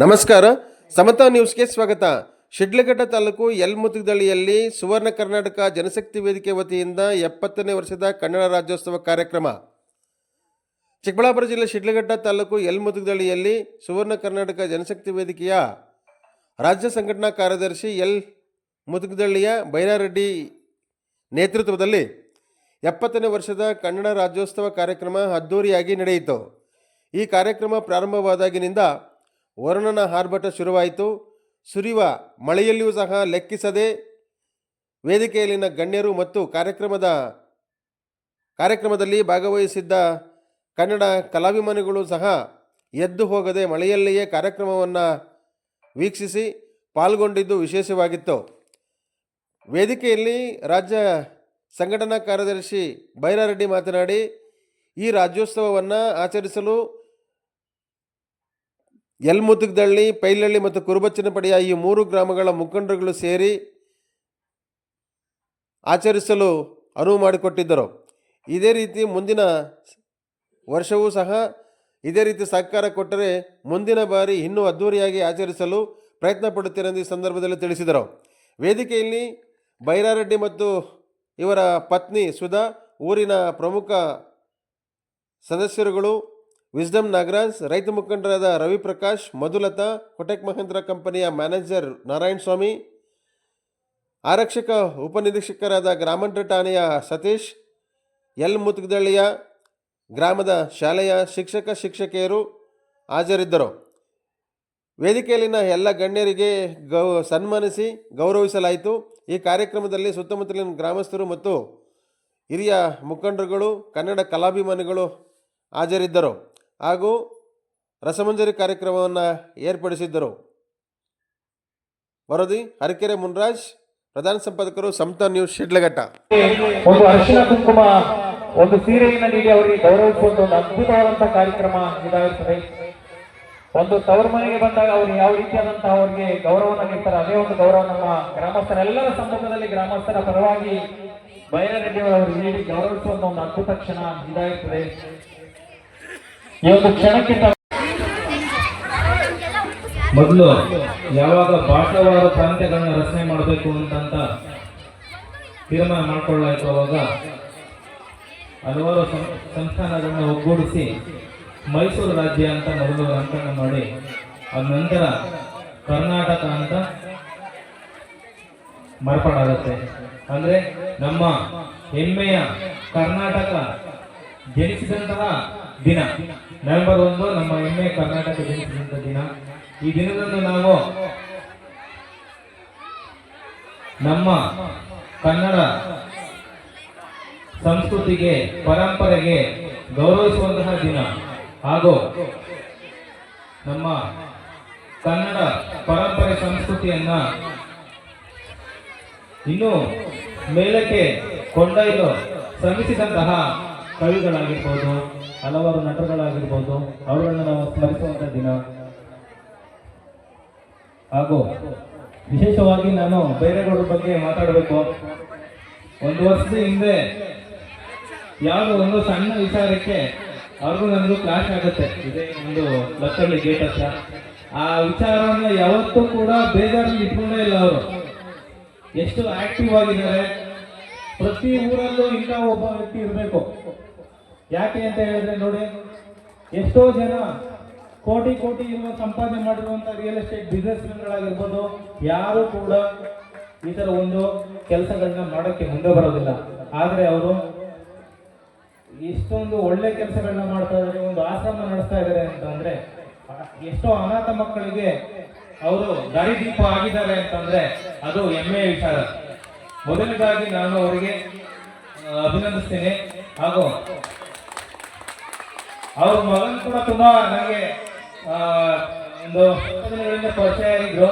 ನಮಸ್ಕಾರ. ಸಮತಾ ನ್ಯೂಸ್ಗೆ ಸ್ವಾಗತ. ಶಿಡ್ಲಘಟ್ಟ ತಾಲೂಕು ಯಲ್ಮುತುಗದಳ್ಳಿಯಲ್ಲಿ ಸುವರ್ಣ ಕರ್ನಾಟಕ ಜನಶಕ್ತಿ ವೇದಿಕೆ ವತಿಯಿಂದ ಎಪ್ಪತ್ತನೇ ವರ್ಷದ ಕನ್ನಡ ರಾಜ್ಯೋತ್ಸವ ಕಾರ್ಯಕ್ರಮ. ಚಿಕ್ಕಬಳ್ಳಾಪುರ ಜಿಲ್ಲೆ ಶಿಡ್ಲಘಟ್ಟ ತಾಲೂಕು ಯಲ್ಮುತುಗದಳ್ಳಿಯಲ್ಲಿ ಸುವರ್ಣ ಕರ್ನಾಟಕ ಜನಶಕ್ತಿ ವೇದಿಕೆಯ ರಾಜ್ಯ ಸಂಘಟನಾ ಕಾರ್ಯದರ್ಶಿ ಎಲ್ ಮುದುಗದಳ್ಳಿಯ ಬೈರಾರೆಡ್ಡಿ ನೇತೃತ್ವದಲ್ಲಿ ಎಪ್ಪತ್ತನೇ ವರ್ಷದ ಕನ್ನಡ ರಾಜ್ಯೋತ್ಸವ ಕಾರ್ಯಕ್ರಮ ಅದ್ಧೂರಿಯಾಗಿ ನಡೆಯಿತು. ಈ ಕಾರ್ಯಕ್ರಮ ಪ್ರಾರಂಭವಾದಾಗಿನಿಂದ ವರುಣನ ಆರ್ಭಟ ಶುರುವಾಯಿತು. ಸುರಿವ ಮಳೆಯಲ್ಲಿಯೂ ಸಹ ಲೆಕ್ಕಿಸದೆ ವೇದಿಕೆಯಲ್ಲಿನ ಗಣ್ಯರು ಮತ್ತು ಕಾರ್ಯಕ್ರಮದ ಕಾರ್ಯಕ್ರಮದಲ್ಲಿ ಭಾಗವಹಿಸಿದ್ದ ಕನ್ನಡ ಕಲಾಭಿಮಾನಿಗಳು ಸಹ ಎದ್ದು ಹೋಗದೆ ಮಳೆಯಲ್ಲಿಯೇ ಕಾರ್ಯಕ್ರಮವನ್ನು ವೀಕ್ಷಿಸಿ ಪಾಲ್ಗೊಂಡಿದ್ದು ವಿಶೇಷವಾಗಿತ್ತು. ವೇದಿಕೆಯಲ್ಲಿ ರಾಜ್ಯ ಸಂಘಟನಾ ಕಾರ್ಯದರ್ಶಿ ಬೈರಾರೆಡ್ಡಿ ಮಾತನಾಡಿ, ಈ ರಾಜ್ಯೋತ್ಸವವನ್ನು ಆಚರಿಸಲು ಯಲ್ಮುತುಗದಳ್ಳಿ ಪೈಲಳ್ಳಿ ಮತ್ತು ಕುರುಬಚ್ಚನಪಡಿಯ ಈ ಮೂರು ಗ್ರಾಮಗಳ ಮುಖಂಡರುಗಳು ಸೇರಿ ಆಚರಿಸಲು ಅನುವು ಮಾಡಿಕೊಟ್ಟಿದ್ದರು. ಇದೇ ರೀತಿ ಮುಂದಿನ ವರ್ಷವೂ ಸಹ ಇದೇ ರೀತಿ ಸಹಕಾರ ಕೊಟ್ಟರೆ ಮುಂದಿನ ಬಾರಿ ಇನ್ನೂ ಅದ್ಧೂರಿಯಾಗಿ ಆಚರಿಸಲು ಪ್ರಯತ್ನ ಪಡುತ್ತೇನೆಂದು ಈ ಸಂದರ್ಭದಲ್ಲಿ ತಿಳಿಸಿದರು. ವೇದಿಕೆಯಲ್ಲಿ ಬೈರಾರೆಡ್ಡಿ ಮತ್ತು ಇವರ ಪತ್ನಿ ಸುಧಾ, ಊರಿನ ಪ್ರಮುಖ ಸದಸ್ಯರುಗಳು ವಿಸ್ಡಮ್ ನಾಗರಾಜ್ ರೈತ ಮುಖಂಡರಾದ ರವಿಪ್ರಕಾಶ್ ಮಧುಲತಾ ಕೊಟೆಕ್ ಮಹೇಂದ್ರ ಕಂಪನಿಯ ಮ್ಯಾನೇಜರ್ ನಾರಾಯಣ ಸ್ವಾಮಿ ಆರಕ್ಷಕ ಉಪನಿರೀಕ್ಷಕರಾದ ಗ್ರಾಮಾಂತರ ಠಾಣೆಯ ಸತೀಶ್ ಎಲ್ ಮುತ್ಗದಳ್ಳಿಯ ಗ್ರಾಮದ ಶಾಲೆಯ ಶಿಕ್ಷಕ ಶಿಕ್ಷಕಿಯರು ಹಾಜರಿದ್ದರು. ವೇದಿಕೆಯಲ್ಲಿನ ಎಲ್ಲ ಗಣ್ಯರಿಗೆ ಗೌ, ಸನ್ಮಾನಿಸಿ ಗೌರವಿಸಲಾಯಿತು. ಈ ಕಾರ್ಯಕ್ರಮದಲ್ಲಿ ಸುತ್ತಮುತ್ತಲಿನ ಗ್ರಾಮಸ್ಥರು ಮತ್ತು ಹಿರಿಯ ಮುಖಂಡರುಗಳು, ಕನ್ನಡ ಕಲಾಭಿಮಾನಿಗಳು ಹಾಜರಿದ್ದರು. ಹಾಗೂ ರಸಮಂಜರಿ ಕಾರ್ಯಕ್ರಮವನ್ನು ಏರ್ಪಡಿಸಿದ್ದರು. ವರದಿ, ಹರಕೆರೆ ಮುನ್ರಾಜ್, ಪ್ರಧಾನ ಸಂಪಾದಕರು ಸಮತಾ ನ್ಯೂಸ್, ಶಿಡ್ಲಘಟ್ಟ. ಒಂದು ಅರಿಶಿನ ಕುಂಕುಮ, ಒಂದು ಸೀರೆಯನ್ನು ನೀಡಿ ಅವರಿಗೆ ಗೌರವಿಸುವಂತ ಒಂದು ಅದ್ಭುತವಾದಂತಹ ಕಾರ್ಯಕ್ರಮ ಇದಾಗಿರ್ತದೆ. ಒಂದು ತವರು ಮನೆಗೆ ಬಂದಾಗ ಅವರು ಯಾವ ರೀತಿಯಾದಂತಹ ಅವರಿಗೆ ಗೌರವನ ನೀಡ್ತಾರೆ, ಅದೇ ಒಂದು ಗೌರವ ನಮ್ಮ ಗ್ರಾಮಸ್ಥರೆಲ್ಲರ ಸಂದರ್ಭದಲ್ಲಿ ಗ್ರಾಮಸ್ಥರ ಪರವಾಗಿ ಬೈರರೆಡ್ಡಿ ಅವರಿಗೆ ನೀಡಿ ಗೌರವಿಸುವಂತ ಒಂದು ಅದ್ಭುತ ಕ್ಷಣ ಇದಾಗಿರ್ತದೆ. ಈ ಒಂದು ಕ್ಷಣಕ್ಕಿಂತ ಮೊದಲು ಯಾವಾಗ ಭಾಷಾವಾರ ಪ್ರಾಂತ್ಯಗಳನ್ನ ರಚನೆ ಮಾಡಬೇಕು ಅಂತ ತೀರ್ಮಾನ ಮಾಡ್ಕೊಳ್ಳಾಯ್ತು ಅವಾಗ ಹಲವಾರು ಸಂಸ್ಥಾನಗಳನ್ನ ಒಗ್ಗೂಡಿಸಿ ಮೈಸೂರು ರಾಜ್ಯ ಅಂತ ಮೊದಲು ನಾಮಕರಣ ಮಾಡಿ, ಅದ ನಂತರ ಕರ್ನಾಟಕ ಅಂತ ಮಾರ್ಪಾಡಾಗುತ್ತೆ. ಅಂದ್ರೆ ನಮ್ಮ ಹೆಮ್ಮೆಯ ಕರ್ನಾಟಕ ಜನಿಸಿದಂತಹ ದಿನ. ನವೆಂಬರ್ ಒಂದು ನಮ್ಮ ಹೆಮ್ಮೆ ಕರ್ನಾಟಕ ಜನಿಸಿದಂತ ದಿನ. ಈ ದಿನದಂದು ನಾವು ನಮ್ಮ ಕನ್ನಡ ಸಂಸ್ಕೃತಿಗೆ, ಪರಂಪರೆಗೆ ಗೌರವಿಸುವಂತಹ ದಿನ. ಹಾಗೂ ನಮ್ಮ ಕನ್ನಡ ಪರಂಪರೆ ಸಂಸ್ಕೃತಿಯನ್ನ ಇನ್ನು ಮೇಲಕ್ಕೆ ಕೊಂಡೊಯ್ದು ಶ್ರಮಿಸಿದಂತಹ ಕವಿಗಳಾಗಿರ್ಬೋದು, ಹಲವಾರು ನಟರುಗಳಾಗಿರ್ಬೋದು, ಅವರನ್ನು ನಾವು ಸ್ಮರಿಸುವಂತ ದಿನ. ಹಾಗೂ ವಿಶೇಷವಾಗಿ ನಾನು ಬೈರೇಗೌಡರ ಬಗ್ಗೆ ಮಾತಾಡಬೇಕು. ಒಂದು ವರ್ಷದ ಹಿಂದೆ ಯಾವುದೋ ಒಂದು ಸಣ್ಣ ವಿಚಾರಕ್ಕೆ ಅವ್ರಿಗೂ ನನಗೂ ಕ್ಲಾಶ್ ಆಗುತ್ತೆ. ಇದೇ ಒಂದು ಲಕ್ಕಳ್ಳಿ ಗೇಟ್ ಹತ್ರ. ಆ ವಿಚಾರವನ್ನು ಯಾವತ್ತೂ ಕೂಡ ಬೇಜಾರಲ್ಲಿ ಇಟ್ಕೊಂಡೇ ಇಲ್ಲ ಅವರು. ಎಷ್ಟು ಆಕ್ಟಿವ್ ಆಗಿದ್ದಾರೆ ಪ್ರತಿ ಊರಲ್ಲೂ ಇಲ್ಲ ಒಬ್ಬ ವ್ಯಕ್ತಿ ಇರಬೇಕು. ಯಾಕೆ ಅಂತ ಹೇಳಿದ್ರೆ ನೋಡಿ, ಎಷ್ಟೋ ಜನ ಕೋಟಿ ಕೋಟಿ ಇರುವ ಸಂಪಾದನೆ ಮಾಡಿರುವಂತ ರಿಯಲ್ ಎಸ್ಟೇಟ್ ಬಿಸ್ನೆಸ್ಗಳಾಗಿರ್ಬೋದು ಯಾರು ಕೂಡ ಈ ತರ ಒಂದು ಕೆಲಸಗಳನ್ನ ಮಾಡೋಕ್ಕೆ ಮುಂದೆ ಬರೋದಿಲ್ಲ. ಆದ್ರೆ ಅವರು ಇಷ್ಟೊಂದು ಒಳ್ಳೆ ಕೆಲಸಗಳನ್ನ ಮಾಡ್ತಾ ಇದ್ದಾರೆ, ಒಂದು ಆಶ್ರಮ ನಡೆಸ್ತಾ ಇದ್ದಾರೆ ಅಂತಂದ್ರೆ ಎಷ್ಟೋ ಅನಾಥ ಮಕ್ಕಳಿಗೆ ಅವರು ದಾರಿದೀಪ ಆಗಿದ್ದಾರೆ ಅಂತಂದ್ರೆ ಅದು ಹೆಮ್ಮೆಯ ವಿಚಾರ. ಮೊದಲನೇದಾಗಿ ನಾನು ಅವರಿಗೆ ಅಭಿನಂದಿಸ್ತೇನೆ. ಹಾಗೂ ಅವ್ರ ಮಗನ್ ಕೂಡ ತುಂಬಾ ನನಗೆ ಒಂದು ದಿನಗಳಿಂದ ಪರಿಚಯ ಆಗಿದ್ರು.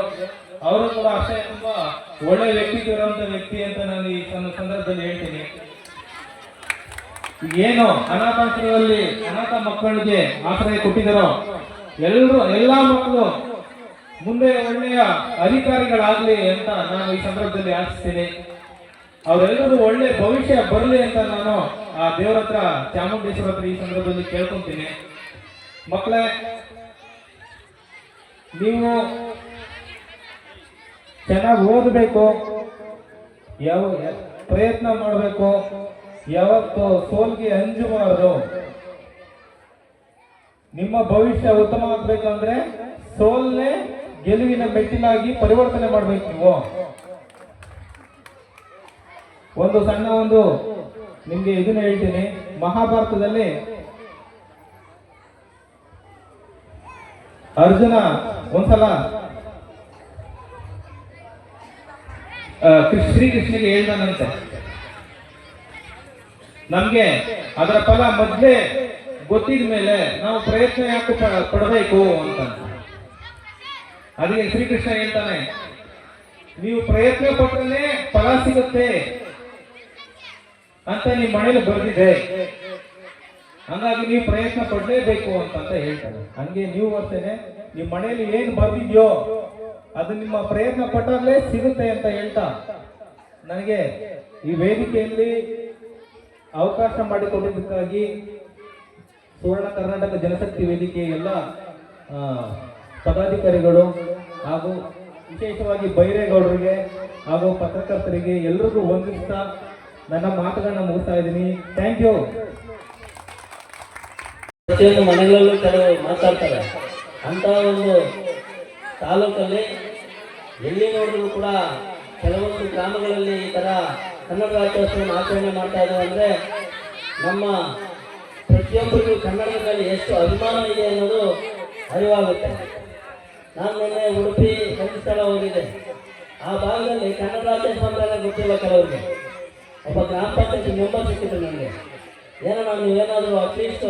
ಅವರು ಕೂಡ ಅಷ್ಟೇ ತುಂಬಾ ಒಳ್ಳೆ ವ್ಯಕ್ತಿ ಇರುವಂತ ವ್ಯಕ್ತಿ ಅಂತ ನಾನು ಈ ಸಂದ- ಸಂದರ್ಭದಲ್ಲಿ ಹೇಳ್ತೀನಿ. ಏನು ಅನಾಥಾಶ್ರಮದಲ್ಲಿ ಅನಾಥ ಮಕ್ಕಳಿಗೆ ಆಶ್ರಯ ಕೊಟ್ಟಿದ್ದಾರೋ, ಎಲ್ಲರೂ, ಎಲ್ಲಾ ಮಕ್ಕಳು ಮುಂದೆ ಒಳ್ಳೆಯ ಅಧಿಕಾರಿಗಳಾಗ್ಲಿ ಅಂತ ನಾನು ಈ ಸಂದರ್ಭದಲ್ಲಿ ಆಶಿಸ್ತೀನಿ. ಅವರೆಲ್ಲರೂ ಒಳ್ಳೆ ಭವಿಷ್ಯ ಬರಲಿ ಅಂತ ನಾನು ಆ ದೇವರ ಹತ್ರ, ಚಾಮುಂಡೇಶ್ವರ ಹತ್ರ ಈ ಸಂದರ್ಭದಲ್ಲಿ ಕೇಳ್ಕೊಂತೀನಿ. ಮಕ್ಕಳೇ, ನೀವು ಚೆನ್ನಾಗಿ ಓದಬೇಕು, ಯಾವ ಪ್ರಯತ್ನ ಮಾಡಬೇಕು, ಯಾವತ್ತು ಸೋಲ್ಗೆ ಅಂಜಬಾರದು. ನಿಮ್ಮ ಭವಿಷ್ಯ ಉತ್ತಮ ಆಗ್ಬೇಕಂದ್ರೆ ಸೋಲ್ನೆ ಗೆಲುವಿನ ಮೆಟ್ಟಿಲಾಗಿ ಪರಿವರ್ತನೆ ಮಾಡ್ಬೇಕು ನೀವು. ಒಂದು ಸಣ್ಣ ಒಂದು. ನಿಮ್ಗೆ ಇದನ್ನ ಹೇಳ್ತೀನಿ. ಮಹಾಭಾರತದಲ್ಲಿ ಅರ್ಜುನ ಒಂದ್ಸಲ ಶ್ರೀಕೃಷ್ಣಿಗೆ ಹೇಳ್ದನಂತೆ. ನಮ್ಗೆ ಅದರ ಫಲ ಮೊದ್ಲೇ ಗೊತ್ತಿದ ಮೇಲೆ ನಾವು ಪ್ರಯತ್ನ ಯಾಕೆ ಪಡಬೇಕು ಅಂತ. ಅದಕ್ಕೆ ಶ್ರೀಕೃಷ್ಣ ಹೇಳ್ತಾನೆ, ನೀವು ಪ್ರಯತ್ನ ಪಟ್ಟರೆ ಫಲ ಸಿಗುತ್ತೆ. ಅಂತ ನಿಮ್ಮ ಮನೇಲಿ ಬರೆದಿದೆ ಹಂಗಾಗಿ ನೀವು ಪ್ರಯತ್ನ ಪಡಲೇಬೇಕು ಅಂತ ಹೇಳ್ತಾರೆ. ಹಂಗೆ ನೀವು ಅಷ್ಟೇನೆ, ನಿಮ್ಮ ಮನೆಯಲ್ಲಿ ಏನು ಬರ್ದಿದ್ಯೋ ಅದು ನಿಮ್ಮ ಪ್ರಯತ್ನ ಪಟ್ಟಾಗಲೇ ಸಿಗುತ್ತೆ ಅಂತ ಹೇಳ್ತಾ. ನನಗೆ ಈ ವೇದಿಕೆಯಲ್ಲಿ ಅವಕಾಶ ಮಾಡಿಕೊಟ್ಟಿದ್ದಕ್ಕಾಗಿ ಸುವರ್ಣ ಕರ್ನಾಟಕ ಜನಶಕ್ತಿ ವೇದಿಕೆ ಎಲ್ಲ ಪದಾಧಿಕಾರಿಗಳು ಹಾಗೂ ವಿಶೇಷವಾಗಿ ಬೈರೇಗೌಡರಿಗೆ ಹಾಗೂ ಪತ್ರಕರ್ತರಿಗೆ ಎಲ್ರಿಗೂ ವಂದಿಸ್ತಾ ನನ್ನ ಮಾತುಗಳನ್ನ ಮುಗಿಸ್ತಾ ಇದ್ದೀನಿ. ಥ್ಯಾಂಕ್ ಯು ಪ್ರತಿಯೊಂದು ಮನೆಗಳಲ್ಲೂ ಕೆಲವು ಮಾತಾಡ್ತಾರೆ. ಅಂತ ಒಂದು ತಾಲೂಕಲ್ಲಿ ಎಲ್ಲಿ ನೋಡಿದ್ರು ಕೂಡ ಕೆಲವೊಂದು ಗ್ರಾಮಗಳಲ್ಲಿ ಈ ಥರ ಕನ್ನಡ ರಾಜ್ಯೋತ್ಸವ ಆಚರಣೆ ಮಾಡ್ತಾ ಇದ್ದಾರೆ ಅಂದರೆ ನಮ್ಮ ಪ್ರತಿಯೊಬ್ಬರಿಗೂ ಕನ್ನಡದಲ್ಲಿ ಎಷ್ಟು ಅಭಿಮಾನ ಇದೆ ಅನ್ನೋದು ಅರಿವಾಗುತ್ತೆ. ನಾನು ನಿನ್ನೆ ಉಡುಪಿ ಸ್ಥಳ ಹೋಗಿದ್ದೆ. ಆ ಭಾಗದಲ್ಲಿ ಕನ್ನಡ ರಾಜ್ಯೋತ್ಸವ ಗೊತ್ತಿಲ್ಲ ಕೆಲವರಿಗೆ? ಒಬ್ಬ ಗ್ರಾಮ ಪಂಚಾಯತಿ ಮೆಂಬರ್ ಸಿಕ್ಕಿದ್ರು ನನಗೆ. ಏನೋ ನಾನು ನೀವೇನಾದರೂ ಅಟ್ಲೀಸ್ಟ್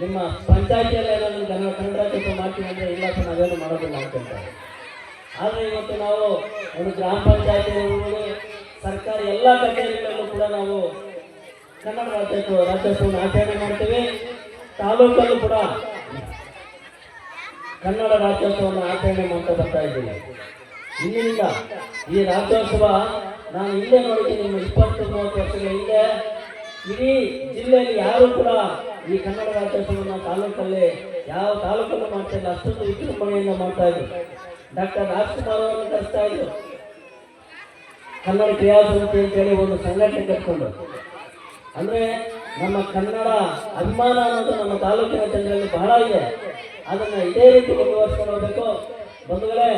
ನಿಮ್ಮ ಪಂಚಾಯತಿಯಲ್ಲಿ ಏನಾದರೂ ಕನ್ನಡ ಕನ್ನಡ ರಾಜ್ಯೋತ್ಸವ ಮಾಡ್ತೀನಿ ಅಂದರೆ ಇಲ್ಲ ಸರ್ ನಾವೇನು ಮಾಡೋದಿಲ್ಲ ಅಂತ ಆದರೆ ಇವತ್ತು ನಾವು ಒಂದು ಗ್ರಾಮ ಪಂಚಾಯತಿ ಸರ್ಕಾರ ಸರ್ಕಾರಿ ಎಲ್ಲ ಕಚೇರಿಗಳಲ್ಲೂ ಕೂಡ ನಾವು ಕನ್ನಡ ರಾಜ್ಯೋತ್ಸವ, ರಾಜ್ಯೋತ್ಸವವನ್ನು ಆಚರಣೆ ಮಾಡ್ತೀವಿ. ತಾಲೂಕಲ್ಲೂ ಕೂಡ ಕನ್ನಡ ರಾಜ್ಯೋತ್ಸವವನ್ನು ಆಚರಣೆ ಮಾಡ್ತಾ ಬರ್ತಾ ಇದ್ದೀವಿ. ಇಲ್ಲಿಂದ ಈ ರಾಜ್ಯೋತ್ಸವ ನಾನು ಇಲ್ಲೇ ನೋಡಿದ್ದೀನಿ, ನಿಮ್ಮ ಇಪ್ಪತ್ತು ಮೂವತ್ತು ವರ್ಷಗಳ ಹಿಂದೆ ಇಡೀ ಜಿಲ್ಲೆಯಲ್ಲಿ ಯಾರು ಕೂಡ ಈ ಕನ್ನಡ ರಾಜ್ಯೋತ್ಸವವನ್ನು ತಾಲೂಕಲ್ಲಿ ಯಾವ ತಾಲೂಕನ್ನು ಮಾಡ್ತಾ ಇಲ್ಲ, ಅಷ್ಟೊಂದು ವಿಜೃಂಭಣೆಯಿಂದ ಮಾಡ್ತಾ ಇದ್ರು. ಡಾಕ್ಟರ್ ರಾಜ್ಕುಮಾರ್ ಅವರನ್ನು ಕರೆಸ್ತಾ ಇದ್ರು. ಕನ್ನಡ ಕ್ರಿಯಾ ಸಮಿತಿ ಅಂತೇಳಿ ಒಂದು ಸಂಘಟನೆ ಕಟ್ಕೊಂಡು. ಅಂದ್ರೆ ನಮ್ಮ ಕನ್ನಡ ಅಭಿಮಾನ ಅನ್ನೋದು ನಮ್ಮ ತಾಲೂಕಿನ ಜನರಲ್ಲಿ ಬಹಳ ಇದೆ. ಅದನ್ನ ಇದೇ ರೀತಿ ಮುಂದುವರ್ಸ್ಕೊಂಡು ಹೋಗ್ಬೇಕು. ಬಂಧುಗಳೇ,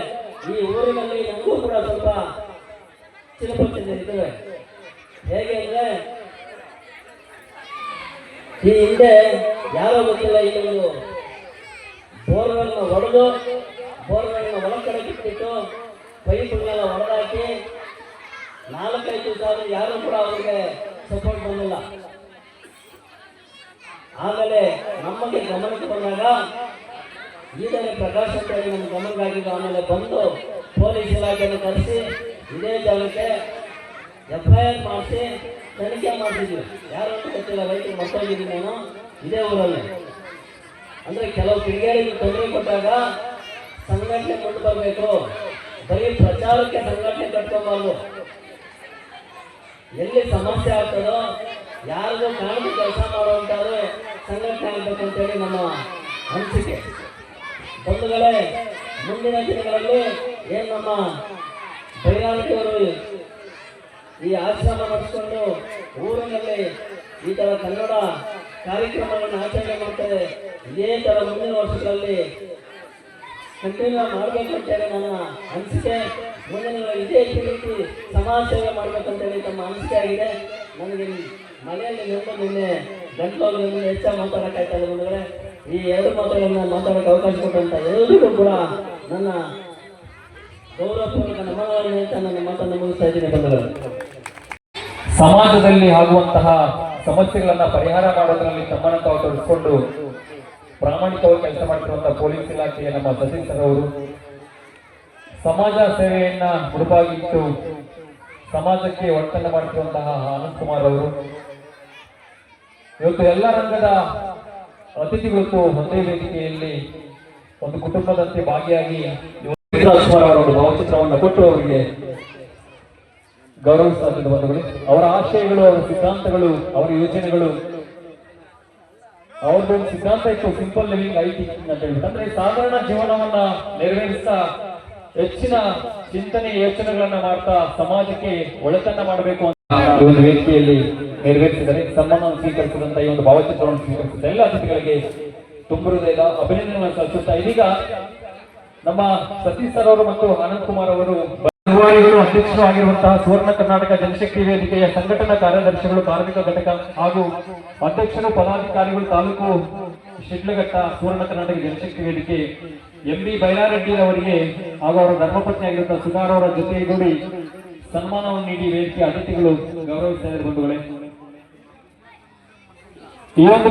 ಈ ಊರಿನಲ್ಲಿ ನಮಗೂ ಕೂಡ ಸ್ವಲ್ಪ ಇರ್ತವೆ ಹೇಗೆ ಅಂದ್ರೆ, ಈ ಹಿಂದೆ ಯಾರೋ ಗೊತ್ತಿಲ್ಲ ಇಲ್ಲಿ ಒಂದು ಬೋರ್ವೆಲ್ನ ಒಡೆದು ಬೋರ್ವೆಲ್ನ ಒಳ ಕಡೆ ಬಿಟ್ಬಿಟ್ಟು ಪೈಪ್ಗಳನ್ನೆಲ್ಲ ಹೊಡೆದಾಕಿ ನಾಲ್ಕೈದು ಸಾವಿರ ಯಾರು ಕೂಡ ಅವರಿಗೆ ಸಪೋರ್ಟ್ ಬಂದಿಲ್ಲ. ಆಮೇಲೆ ನಮಗೆ ಗಮನಕ್ಕೆ ಬಂದಾಗ ಈಗಲೇ ಪ್ರಕಾಶ್ ಅಂತ ಹೇಳಿ ನಮ್ಮ ಗಮನಕ್ಕಾಗಿದ್ದು ಆಮೇಲೆ ಬಂದು ಪೊಲೀಸ್ ಇಲಾಖೆಯನ್ನು ಕರೆಸಿ ಇದೇ ಜಾಗಕ್ಕೆ ಎಫ್ ಐ ಆರ್ ಮಾಡಿಸಿ ತನಿಖೆ ಮಾಡಿಸಿದ್ವಿ ಯಾರು ಅಂತ ಗೊತ್ತಿಲ್ಲ, ರೈತರು ಮಕ್ಕಳಿದ್ದೀನಿ ನಾನು. ಇದೇ ಊರಲ್ಲಿ. ಅಂದರೆ ಕೆಲವು ಕಿಡಿಗೇಡಿಗೆ ತೊಂದರೆ ಕೊಟ್ಟಾಗ ಸಂಘಟನೆ ಮುಂದೆ ಬರಬೇಕು. ಬರೀ ಪ್ರಚಾರಕ್ಕೆ ಸಂಘಟನೆ ಕಟ್ಕೋಬಾರ್ದು. ಎಲ್ಲಿ ಸಮಸ್ಯೆ ಆಗ್ತದೋ, ಯಾರಿಗೂ ಕಾಣದ ಕೆಲಸ ಮಾಡುವಂಥವ್ರು ಸಂಘಟನೆ ಆಗಬೇಕು ಅಂತೇಳಿ ನಮ್ಮ ಅನಿಸಿಕೆ. ಬಂಧುಗಳೇ, ಮುಂದಿನ ದಿನಗಳಲ್ಲಿ ಏನು ನಮ್ಮ ಬೈರಾಣಿಕೆಯವರು ಈ ಆಶ್ರಮ ನಡೆಸಿಕೊಂಡು ಊರಿನಲ್ಲಿ ಈ ತರ ಕನ್ನಡ ಕಾರ್ಯಕ್ರಮವನ್ನು ಆಚರಣೆ ಮಾಡ್ತಾರೆ. ಇದೇ ತರ ಮುಂದಿನ ವರ್ಷಗಳಲ್ಲಿ ಕಂಟಿನ್ಯೂ ಮಾಡಬೇಕಂತೇಳಿ ನನ್ನ ಅನಿಸಿಕೆ. ಮುಂದಿನ ಇದೇ ರೀತಿ ಸಮಾಜ ಸೇವೆ ಮಾಡಬೇಕಂತೇಳಿ ತಮ್ಮ ಅನಿಸಿಕೆ ಆಗಿದೆ. ನನಗೆ ಮನೆಯಲ್ಲಿ ನಿಂತು ನಿನ್ನೆ ಗಂಟಲು ಹೆಚ್ಚಾಗಿ ಇದೆ ಮುಂದೆ ಈ ಎರಡು ಮಾತುಗಳನ್ನ ಮಾತಾಡೋಕ್ಕೆ ಅವಕಾಶ ಕೊಟ್ಟಂತ ಎಲ್ಲರಿಗೂ ಕೂಡ ನನ್ನ ಸಮಾಜದಲ್ಲಿ ಆಗುವಂತಹ ಸಮಸ್ಯೆಗಳನ್ನ ಪರಿಹಾರ ಮಾಡೋದ್ರಲ್ಲಿ ತಮ್ಮನ್ನು ತಾವು ಪ್ರಾಮಾಣಿಕವಾಗಿ ಕೆಲಸ ಮಾಡಿರುವಂತಹ ಪೊಲೀಸ್ ಇಲಾಖೆಯ ನಮ್ಮ ಸತೀಶ್ ಸರ್ ಅವರು. ಸಮಾಜ ಸೇವೆಯನ್ನ ಮುಡುಪಾಗಿಟ್ಟು ಸಮಾಜಕ್ಕೆ ಒಟ್ಟನ್ನು ಮಾಡ್ತಿರುವಂತಹ ಆನಂದ್ ಕುಮಾರ್ ಅವರು. ಇವತ್ತು ಎಲ್ಲ ರಂಗದ ಅತಿಥಿಗಳು ಒಂದೇ ವೇದಿಕೆಯಲ್ಲಿ ಒಂದು ಕುಟುಂಬದಂತೆ ಭಾಗಿಯಾಗಿ ರಾಜ್ಕುಮಾರ್ ಅವರ ಭಾವಚಿತ್ರವನ್ನು ಕೊಟ್ಟು ಅವರಿಗೆ ಗೌರವಿಸಲಾಗಿದೆ ಬಂಧುಗಳು, ಅವರ ಆಶಯಗಳು, ಅವರ ಸಿದ್ಧಾಂತಗಳು, ಅವರ ಯೋಜನೆಗಳು, ಅವ್ರದ್ದು ಒಂದು ಸಿದ್ಧಾಂತ ಇತ್ತು ಸಿಂಪಲ್ ಲಿವಿಂಗ್ ಐ ಟೀಚಿಂಗ್ ಅಂತ ಹೇಳಿ ಅಂದ್ರೆ ಸಾಧಾರಣ ಜೀವನವನ್ನ ನೆರವೇರಿಸ್ತಾ, ಹೆಚ್ಚಿನ ಚಿಂತನೆ, ಯೋಚನೆಗಳನ್ನ ಮಾಡ್ತಾ ಸಮಾಜಕ್ಕೆ ಒಳಿತನ್ನ ಮಾಡಬೇಕು ಅಂತ ಈ ಒಂದು ವೇದಿಕೆಯಲ್ಲಿ ನೆರವೇರಿಸಿದರೆ, ಸನ್ಮಾನವನ್ನು ಸ್ವೀಕರಿಸಿದಂತ ಈ ಒಂದು ಭಾವಚಿತ್ರವನ್ನು ಸ್ವೀಕರಿಸಿದ ಎಲ್ಲ ಅತಿಥಿಗಳಿಗೆ ತುಂಬ ಹೃದಯದ ಅಭಿನಂದನೆಗಳನ್ನು ಸಲ್ಲಿಸುತ್ತಾ ಇದೀಗ ನಮ್ಮ ಸತೀಶ್ ಸರ್ ಅವರು ಮತ್ತು ಆನಂದ್ ಕುಮಾರ್ ಅವರು ನಿರ್ವಾಹಿಗಳು ಅಧ್ಯಕ್ಷರು ಆಗಿರುವಂತಹ ಸುವರ್ಣ ಕರ್ನಾಟಕ ಜನಶಕ್ತಿ ವೇದಿಕೆಯ ಸಂಘಟನಾ ಕಾರ್ಯದರ್ಶಿಗಳು, ಕಾರ್ಮಿಕ ಘಟಕ ಹಾಗೂ ಅಧ್ಯಕ್ಷರು, ಪದಾಧಿಕಾರಿಗಳು, ತಾಲೂಕು ಶಿಡ್ಲಘಟ್ಟ ಸುವರ್ಣ ಕರ್ನಾಟಕ ಜನಶಕ್ತಿ ವೇದಿಕೆ, ಎಂ ಬಿ ಬೈರಾರೆಡ್ಡಿ ಅವರಿಗೆ ಹಾಗೂ ಅವರ ಧರ್ಮಪತ್ನಿ ಆಗಿರುವಂತಹ ಸುಧಾರ್ ಅವರ ಜೊತೆಗೂಡಿ ಸನ್ಮಾನವನ್ನು ನೀಡಿ ವೇದಿಕೆ ಅತಿಥಿಗಳು ಗೌರವಿಸಿದ್ದಾರೆ ಬಂಧುಗಳೇ. ಈ ಒಂದು